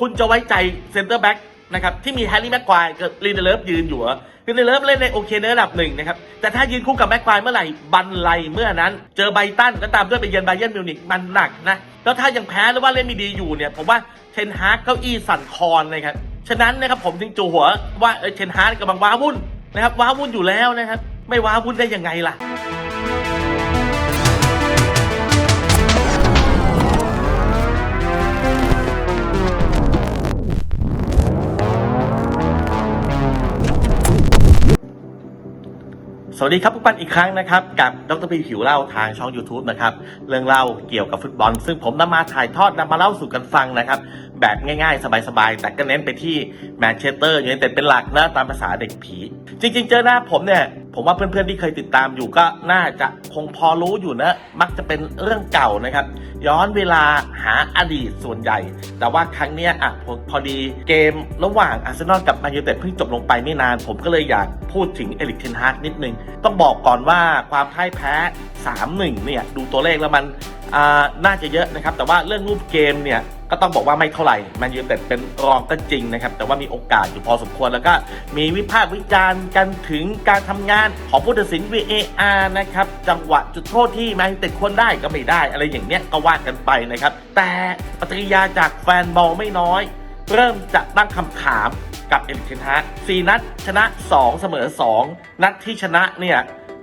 คุณจะไว้ใจเซนเตอร์แบ็กนะครับที่มีแฮร์รี่แม็กควายกับลีเดเลฟยืนอยู่เหรอลีเดเลฟเล่นในโอเคในระดับหนึ่งนะครับแต่ถ้ายืนคู่กับแม็กควายเมื่อไหร่บันไลเมื่อนั้น เจอไบตันก็ตามด้วยไปเยือนไบเยนมิวนิกมันหนักนะแล้วถ้ายังแพ้หรือว่าเล่นไม่ดีอยู่เนี่ยผมว่าเทนฮาร์กเก้าอี้สั่นคลอนนะครับฉะนั้นนะครับผมถึงจูหัวว่าเออเทนฮาร์กกำลังว้าวุ่นนะครับว้าวุ่นอยู่แล้วนะครับไม่ว้าวุ่นได้ยังไงล่ะ สวัสดีครับทุกท่านอีกครั้งนะครับ กับดรพีผิวเล่าทางช่อง YouTube นะครับ เรื่องเล่าเกี่ยวกับฟุตบอล ซึ่งผมนำมาถ่ายทอดนำมาเล่าสู่กันฟังนะครับ แบบง่ายๆ สบายๆ แต่ก็เน้นไปที่แมนเชสเตอร์ยูไนเต็ดเป็นหลักนะตามภาษาเด็กผี จริงๆ เจอหน้าผมเนี่ย ผมว่าเพื่อนๆที่เคยติดตามอยู่ก็น่าจะคงพอรู้อยู่นะ มักจะเป็นเรื่องเก่านะครับ ย้อนเวลาหาอดีตส่วนใหญ่ แต่ว่าครั้งเนี้ยอะพอพอดีเกมระหว่างอาร์เซนอลกับแมนยูเต็ดเพิ่งจบลงไปไม่นาน ผมก็เลยอยากพูดถึงเอริกเทนฮากนิดนึง ต้องบอกก่อนว่าความพ่ายแพ้ 3-1 เนี่ย ดูตัวเลขแล้วมันอ่าน่าจะเยอะนะครับ แต่ว่าเรื่องรูปเกมเนี่ย ก็ต้องบอกว่าไม่เท่าไหร่แมนยูไนเต็ดเป็นรองก็จริงนะครับ แต่ว่ามีโอกาสอยู่พอสมควรแล้วก็มีวิพากษ์วิจารณ์กันถึงการทำงานของผู้ตัดสิน VAR นะครับจังหวะจุดโทษที่แมนยูเต็ดควรได้ก็ไม่ได้อะไรอย่างเนี้ยก็ว่ากันไปนะครับ แต่ปฏิกิริยาจากแฟนบอลไม่น้อย เริ่มจะตั้งคำถามกับเอริกเทนฮาสี่นัดชนะ 2 เสมอ 2 นัดที่ชนะเนี่ย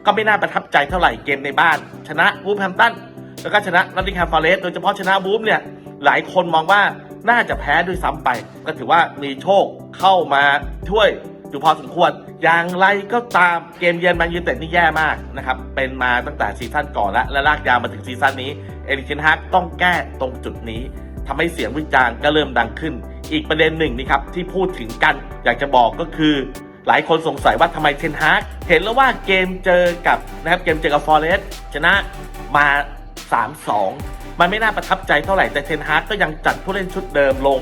ก็ไม่น่าประทับใจเท่าไหร่เกมในบ้าน ชนะวูฟแฮมตันแล้วก็ชนะนอตติงแฮมฟอเรสโดยเฉพาะชนะวูฟเนี่ย หลายคนมองว่าน่าจะแพ้ด้วยซ้ำไป ก็ถือว่ามีโชคเข้ามาช่วยอยู่พอสมควร อย่างไรก็ตามเกมเยือนแมนยูไนเต็ดนี่แย่มากนะครับ เป็นมาตั้งแต่ซีซั่นก่อนแล้วและลากยาวมาถึงซีซั่นนี้ เอริกเทนฮากต้องแก้ตรงจุดนี้ทำให้เสียงวิจารณ์ก็เริ่มดังขึ้น อีกประเด็นหนึ่งนี่ครับที่พูดถึงกันอยากจะบอกก็คือหลายคนสงสัยว่าทำไมเทนฮากเห็นแล้วว่าเกมเจอกับนะครับเกมเจอกับฟอเรสชนะมา 3-2 มันไม่น่าประทับใจเท่าไหร่แต่เทนฮาร์กก็ยังจัดผู้เล่นชุดเดิมลง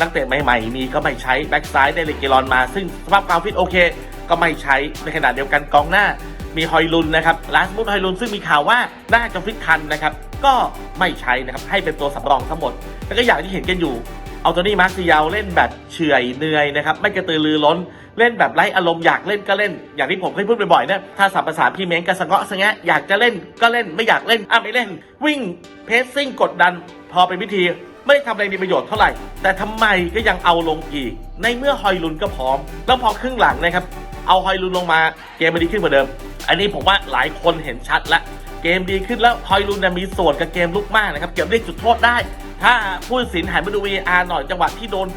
นักเตะใหม่ๆ มีก็ไม่ใช้แบ็กซ้ายได้เลเกรอนมา ซึ่งสภาพความฟิตโอเค ก็ไม่ใช้ในขณะเดียวกันกองหน้า มีฮอยลุนนะครับลาสมุดฮอยลุนซึ่งมีข่าวว่าน่าจะฟิตทันนะครับก็ไม่ใช้นะครับให้เป็นตัวสำรองทั้งหมด แล้วก็อย่างที่เห็นกันอยู่เอาตัวนี้มาร์ซิยาวเล่นแบบเฉื่อยเหนื่อยนะครับไม่กระตือรือร้น เล่นแบบไร้อารมณ์อยากเล่นก็เล่น อย่างที่ผมเคยพูดบ่อยๆนะถ้าสับภาษาพี่เม้งกระสเงาะสะงะอยากจะเล่นก็เล่นไม่อยากเล่นอะไม่เล่น วิ่งเพสซิ่งกดดัน พอเป็นวิธีไม่ได้ทำอะไรมีประโยชน์เท่าไหร่ แต่ทำไมก็ยังเอาลงอีก ในเมื่อฮอยลุนก็พร้อม แล้วพอครึ่งหลังนะครับ เอาฮอยลุนลงมาเกมมันดีขึ้นกว่าเดิม อันนี้ผมว่าหลายคนเห็นชัดแล้วเกมดีขึ้นแล้วฮอยลุนเนี่ยมีส่วนกับเกมลุกมากนะครับเก็บได้จุดโทษได้ ถ้าผู้ตัดสินหันมาดู VAR หน่อยจังหวะที่โดน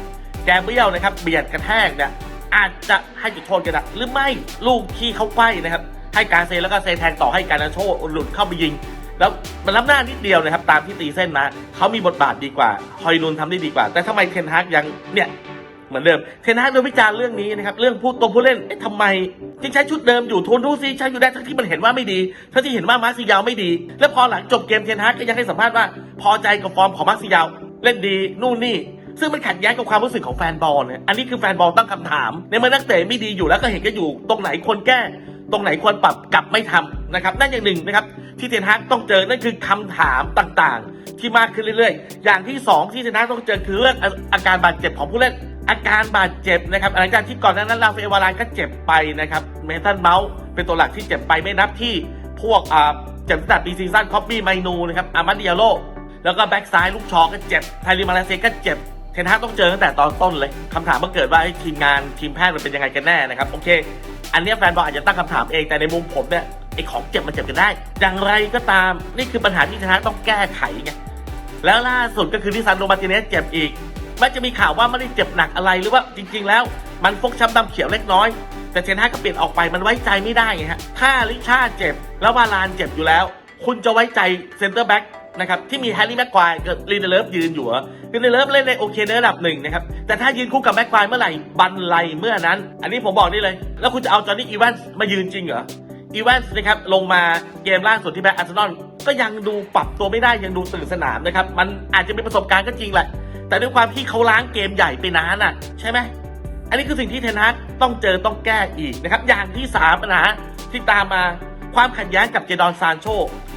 แกมเบี้ยวนะครับเบียดกระแทกเนี่ย อาจจะให้จุดโทษกันนะหรือไม่ลูกที่เข้าไขว้นะครับ ให้การเซแล้วก็เซแทงต่อให้การนาโชหลุดเข้าไปยิง แล้วมันล้ำหน้านิดเดียวนะครับ ตามที่ตีเส้นมาเขามีบทบาทดีกว่าฮอยลุนทำได้ดีกว่า แต่ทำไมเทนฮากยังเนี่ยเหมือนเดิมเทนฮากโดนวิจารณ์เรื่องนี้นะครับเรื่องผู้ตัวผู้เล่นเอ๊ะทำไมยังใช้ชุดเดิมอยู่ทนดูซิใช้อยู่ได้ทั้งที่มันเห็นว่าไม่ดีทั้งที่เห็นว่ามาร์ซิยาวไม่ดี แล้วพอหลังจบเกมเทนฮากก็ยังให้สัมภาษณ์ว่า พอใจกับฟอร์มของมาร์ซิยาวเล่นดีนู่นนี่ ซึ่งมันขัดแย้งกับความรู้สึกของแฟนบอลเนี่ยอันนี้คือแฟนบอลตั้งคำถาม ในเมื่อนักเตะไม่ดีอยู่แล้วก็เห็นกันอยู่ ตรงไหนควรแก้ ตรงไหนควรปรับกลับไม่ทำนะครับนั่นอย่างหนึ่งนะครับ ที่เทนฮากต้องเจอนั่นคือคำถามต่างๆ ที่มากขึ้นเรื่อยๆ อย่างที่สองที่เทนฮากต้องเจอคือเรื่องอาอาการบาดเจ็บของผู้เล่นอาการบาดเจ็บนะครับหลังจากที่ก่อนหน้านั้นลาเฟวารานก็เจ็บไปนะครับเมทันเมาส์เป็นตัวหลักที่เจ็บไปไม่นับที่พวกอ่าเจ็บตั้งแต่ปีซีซั่นคอปปี้ไมนูนะครับอามาดิอาโลแล้วก็แบ็กซ้ายลูกชอก็เจ็บไทริมาเลเซก็เจ็บ เทนฮากต้องเจอตั้งแต่ตอนต้นเลยคำถามมันเกิดว่าทีมงานทีมแพทย์มันเป็นยังไงกันแน่นะครับโอเค อันนี้แฟนบอลอาจจะตั้งคำถามเองแต่ในมุมผมเนี่ยไอ้ของเจ็บมันเจ็บกันได้ อย่างไรก็ตามนี่คือปัญหาที่เทนฮากต้องแก้ไขไงแล้วล่าสุดก็คือที่ซันโนมาร์ติเนสเจ็บอีกแม้จะมีข่าวว่าไม่ได้เจ็บหนักอะไรหรือว่าจริง ๆ แล้ว มันฟกช้ำดำเขียวเล็กน้อย แต่เทนฮากก็เปลี่ยนออกไปมันไว้ใจไม่ได้ไงฮะถ้าลิชาเจ็บแล้ววาลานเจ็บอยู่แล้ว คุณจะไว้ใจเซนเตอร์แบ็ก นะครับที่มีแฮร์รี่แม็กควายกับลีเดเลฟยืนอยู่เหรอลีเดเลฟเล่นในโอเคในระดับหนึ่งนะครับแต่ถ้ายืนคู่กับแม็กควายเมื่อไหร่บันไลเมื่อนั้น อันนี้ผมบอกได้เลย แล้วคุณจะเอาจอห์นนี่อีแวนส์มายืนจริงเหรออีแวนส์นะครับลงมาเกมล่าสุดที่แพ้อาร์เซนอลก็ยังดูปรับตัวไม่ได้ยังดูตื่นสนามนะครับมันอาจจะเป็นประสบการณ์ก็จริงแหละ แต่ด้วยความที่เขาล้างเกมใหญ่ไปนานอะ ใช่ไหมอันนี้คือสิ่งที่เทนฮากต้องเจอต้องแก้อีกนะครับอย่างที่สามปัญหาที่ตามมา ความขัดแย้งกับเจดอนซานโช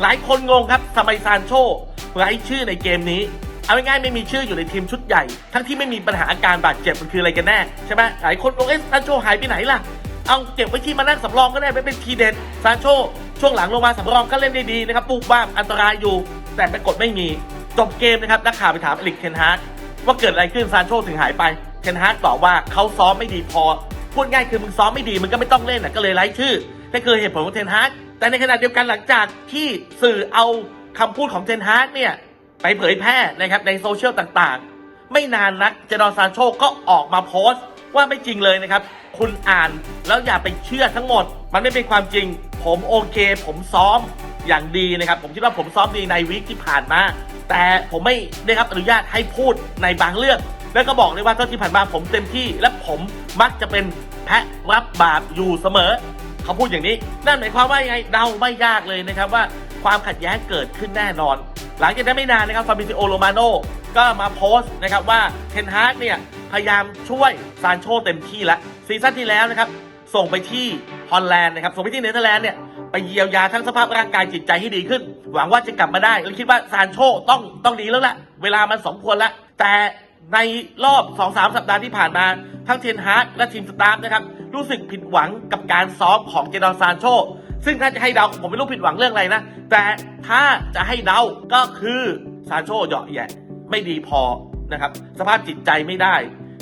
หลายคนงงครับทำไมซานโชไร้ชื่อในเกมนี้ เอาง่ายๆไม่มีชื่ออยู่ในทีมชุดใหญ่ ทั้งที่ไม่มีปัญหาอาการบาดเจ็บมันคืออะไรกันแน่ใช่ไหมหลายคนบอกเอ๊ะซานโชหายไปไหนล่ะ เอาเก็บไว้ที่มานั่งสำรองก็ได้ไม่เป็นทีเด็ดซานโชช่วงหลังลงมาสำรองก็เล่นได้ดีนะครับปูบ้ามอันตรายอยู่ แต่ปรากฏไม่มีจบเกมนะครับนักข่าวไปถามอลิกเทนฮากว่าเกิดอะไรขึ้นซานโชถึงหายไปเทนฮากตอบว่าเขาซ้อมไม่ดีพอพูดง่ายคือมึงซ้อมไม่ดีมึงก็ไม่ต้องเล่นนะก็เลยไล่ชื่อนั่นคือเหตุผลของเทนฮาก แต่ในขณะเดียวกันหลังจากที่สื่อเอาคำพูดของเทนฮากเนี่ยไปเผยแพร่นะครับในโซเชียลต่างๆ ไม่นานนักเจดอนซานโชก็ออกมาโพสต์ ว่าไม่จริงเลยนะครับ คุณอ่านแล้วอย่าไปเชื่อทั้งหมด มันไม่เป็นความจริง ผมโอเค ผมซ้อมอย่างดีนะครับ ผมคิดว่าผมซ้อมดีในวีคที่ผ่านมา แต่ผมไม่ได้รับอนุญาตให้พูดในบางเรื่อง แล้วก็บอกเลยว่าเท่าที่ผ่านมาผมเต็มที่ และผมมักจะเป็นแพะรับบาปอยู่เสมอ เขาพูดอย่างนี้ นั่นหมายความว่ายังไงเดาไม่ยากเลยนะครับว่าความขัดแย้งเกิดขึ้นแน่นอน หลังจากนั้นไม่นานนะครับฟาบิซิโอโรมาโนก็มาโพสต์นะครับว่าเทนฮากเนี่ยพยายามช่วยซานโชเต็มที่แล้วซีซั่นที่แล้วนะครับส่งไปที่ฮอลแลนด์นะครับส่งไปที่เนเธอร์แลนด์เนี่ยไปเยียวยาทั้งสภาพร่างกายจิตใจให้ดีขึ้น หวังว่าจะกลับมาได้และคิดว่าซานโชต้องต้องดีแล้วล่ะเวลามันสมควรแล้วแต่ในรอบ 2-3 สัปดาห์ที่ผ่านมา ทั้งเทนฮากและทีมสตาฟนะครับ รู้สึกผิดหวังกับการซ้อมของเจดอนซานโช ซึ่งถ้าจะให้เดาผมไม่รู้ผิดหวังเรื่องอะไรนะ แต่ถ้าจะให้เดาก็คือซานโชเหยาะแยะไม่ดีพอนะครับ สภาพจิตใจไม่ได้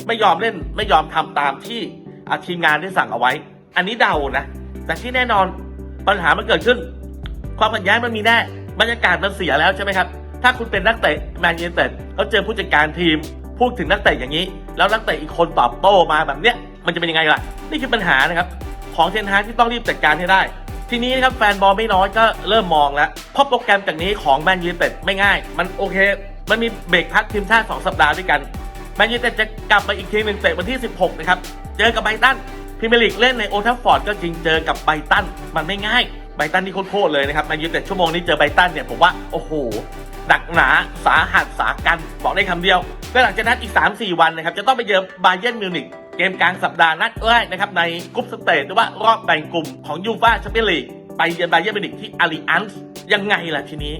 ไม่ยอมเล่นไม่ยอมทำตามที่อะทีมงานได้สั่งเอาไว้ อันนี้เดานะ แต่ที่แน่นอนปัญหามันเกิดขึ้น ความขัดแย้งมันมีแน่บรรยากาศมันเสียแล้วใช่ไหมครับ ถ้าคุณเป็นนักเตะแมนยูเต็ดเขาเจอผู้จัดการทีมพูดถึงนักเตะอย่างนี้ แล้วนักเตะอีกคนตอบโต้มาแบบเนี้ย มันจะเป็นยังไงล่ะ นี่คือปัญหานะครับ ของเทนฮากที่ต้องรีบจัดการให้ได้ ทีนี้นะครับแฟนบอลไม่น้อยก็เริ่มมองแล้วเพราะโปรแกรมจากนี้ของแมนยูเต็ดไม่ง่าย มันโอเค มันมีเบรกพักทีมชาติ2สัปดาห์ด้วยกันแมนยูเต็ดจะกลับมาอีกทีหนึ่งเตะวันที่ 16 นะครับ เจอกับไบตันพรีเมียร์ลีกเล่นในโอทัฟฟอร์ดก็จริงเจอกับไบตันมันไม่ง่ายไบตันนี่โคตรเลยนะครับแมนยูเต็ดชั่วโมงนี้เจอไบตันเนี่ยผมว่าโอ้โหหนักหนาสาหัสสากันบอกได้คำเดียวและหลังจากนั้นอีก 3-4 วันนะครับจะต้องไปเจอบาเยิร์นมิวนิก เกมกลางสัปดาห์นัดแรกนะครับในกรุ๊ปสเตจหรือว่ารอบแบ่งกลุ่มของยูฟ่าแชมเปี้ยนลีกไปเยือนบาเยิร์นมิวนิกที่อาริอันส์ยังไงล่ะทีนี้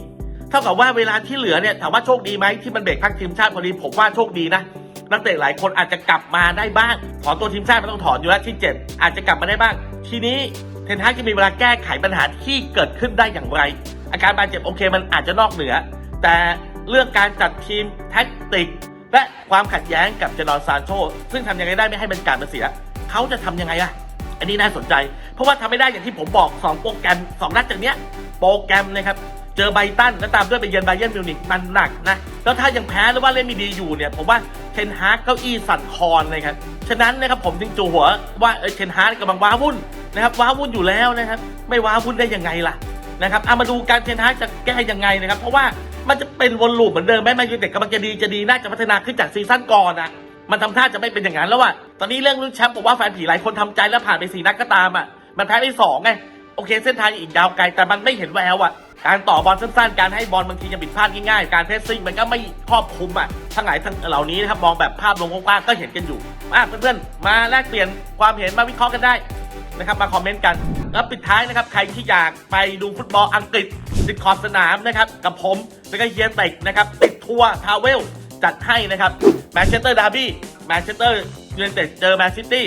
เท่ากับว่าเวลาที่เหลือเนี่ยถามว่าโชคดีไหมที่มันเบรกพักทีมชาติพอดีผมว่าโชคดีนะนักเตะหลายคนอาจจะกลับมาได้บ้างถอนตัวทีมชาติไม่ต้องถอนอยู่แล้วที่เจ็ดอาจจะกลับมาได้บ้าง ทีนี้เทนฮากจะมีเวลาแก้ไขปัญหาที่เกิดขึ้นได้อย่างไร อาการบาดเจ็บโอเคมันอาจจะนอกเหนือ แต่เรื่องการจัดทีมแท็กติก และความขัดแย้งกับเจนอนซานโช ซึ่งทำยังไงได้ไม่ให้บรรยากาศมันเสีย เขาจะทำยังไงล่ะอันนี้น่าสนใจ เพราะว่าทำไม่ได้อย่างที่ผมบอก 2 โปรแกรม 2 นัดจากเนี้ยโปรแกรมนะครับเจอไบตันแล้วตามด้วยไปเยือนไบเยนมิวนิกมันหนักนะแล้วถ้ายังแพ้หรือว่าเล่นไม่ดีอยู่เนี่ยผมว่าเทนฮากเก้าอี้สั่นคลอนเลยครับฉะนั้นนะครับผมจึงจูหัวว่าเออเทนฮากกำลังว้าวุ่นนะครับว้าวุ่นอยู่แล้วนะครับไม่ว้าวุ่นได้ยังไงล่ะนะครับเอามาดูการเทนฮากจะแก้ยังไงนะครับ เพราะว่า มันจะเป็นวนลูปเหมือนเดิมแม้แมนยูไนเต็ดกำลังจะดีจะดีน่าจะพัฒนาขึ้นจากซีซั่นก่อนนะมันทำท่าจะไม่เป็นอย่างนั้นแล้วอะตอนนี้เรื่องลุ้นแชมป์ผมว่าแฟนผีหลายคนทำใจแล้วผ่านไปสี่นัดก็ตามอะมันแพ้ไปสองไงโอเค เส้นทางอีกยาวไกลแต่มันไม่เห็นแววอะการต่อบอลสั้นๆ การให้บอลบางทียังผิดพลาดง่ายๆ การเพสซิ่งมันก็ไม่ครอบคลุมอะทั้งหลายทั้งเหล่านี้นะครับมองแบบภาพรวมกว้างๆก็เห็นกันอยู่อะเพื่อนๆ มาแลกเปลี่ยนความเห็นมาวิเคราะห์กันได้ นะครับมาคอมเมนต์กัน แล้วปิดท้ายนะครับใครที่อยากไปดูฟุตบอลอังกฤษติดขอบสนามนะครับกับผมแล้วก็เฮียเต็กนะครับติดทัวร์ทาวเวลจัดให้นะครับแมนเชสเตอร์ดาร์บี้แมนเชสเตอร์ยูไนเต็ดเจอแมนซิตี้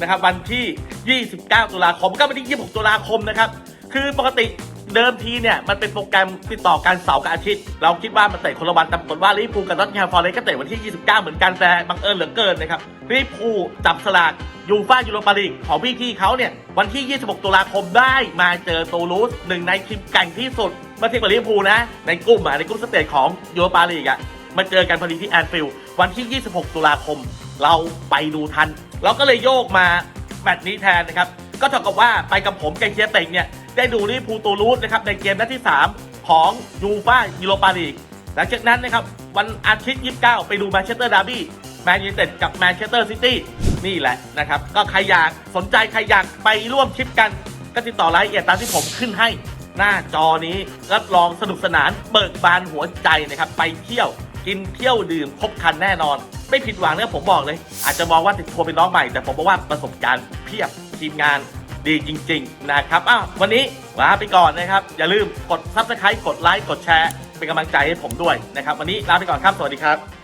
นะครับวันที่ 29 ตุลาคมก็วันที่ 26 ตุลาคมนะครับคือปกติ เดิมทีเนี่ยมันเป็นโปรแกรมติดต่อกันเสาร์กับอาทิตย์ เราคิดว่ามันเตะคนละวันแต่ปรากฏว่าลิเวอร์พูลกับนอตติงแฮมฟอร์เรสก็เตะวันที่ 29 เหมือนกันแต่บังเอิญเหลือเกินนะครับลิเวอร์พูลจับสลากยูฟ่ายูโรปาลีกของพี่ที่เขาเนี่ยวันที่ 26 ตุลาคมได้มาเจอตูลูสหนึ่งในทีมแก่งที่สุดเมื่อเทียบกับลิเวอร์พูลนะในกลุ่มอะในกลุ่มสเตจของยูโรปาลีกอะมาเจอกันพอดีที่แอนฟิลด์วันที่ 26 ตุลาคม เราไปดูทัน เราก็เลยโยกมาแมตช์นี้แทนนะครับ ก็เท่ากับว่าไปกับผมไกเฮียเต็งเนี่ย ได้ดูลิเวอร์พูลตูลูสนะครับในเกมนัดที่ 3 ของยูฟ่ายูโรปาลีกหลังจากนั้นนะครับวันอาทิตย์ 29 ไปดูแมนเชสเตอร์ดาร์บี้แมนยูเต็ดกับแมนเชสเตอร์ซิตี้นี่แหละนะครับ ก็ใครอยากสนใจใครอยากไปร่วมทริปกัน ก็ติดต่อรายละเอียดตามที่ผมขึ้นให้ หน้าจอนี้รับรองสนุกสนานเบิกบานหัวใจนะครับ ไปเที่ยวกินเที่ยวดื่มครบคันแน่นอน ไม่ผิดหวังเนะผมบอกเลย อาจจะมองว่าติดทัวร์เป็นน้องใหม่ แต่ผมบอกว่าประสบการณ์เพียบทีมงาน ดีจริง ๆ นะครับ อ้าว วันนี้ลาไปก่อนนะครับ อย่าลืมกด subscribe กดไลค์ กดแชร์ เป็นกำลังใจให้ผมด้วยนะครับ วันนี้ลาไปก่อนครับ สวัสดีครับ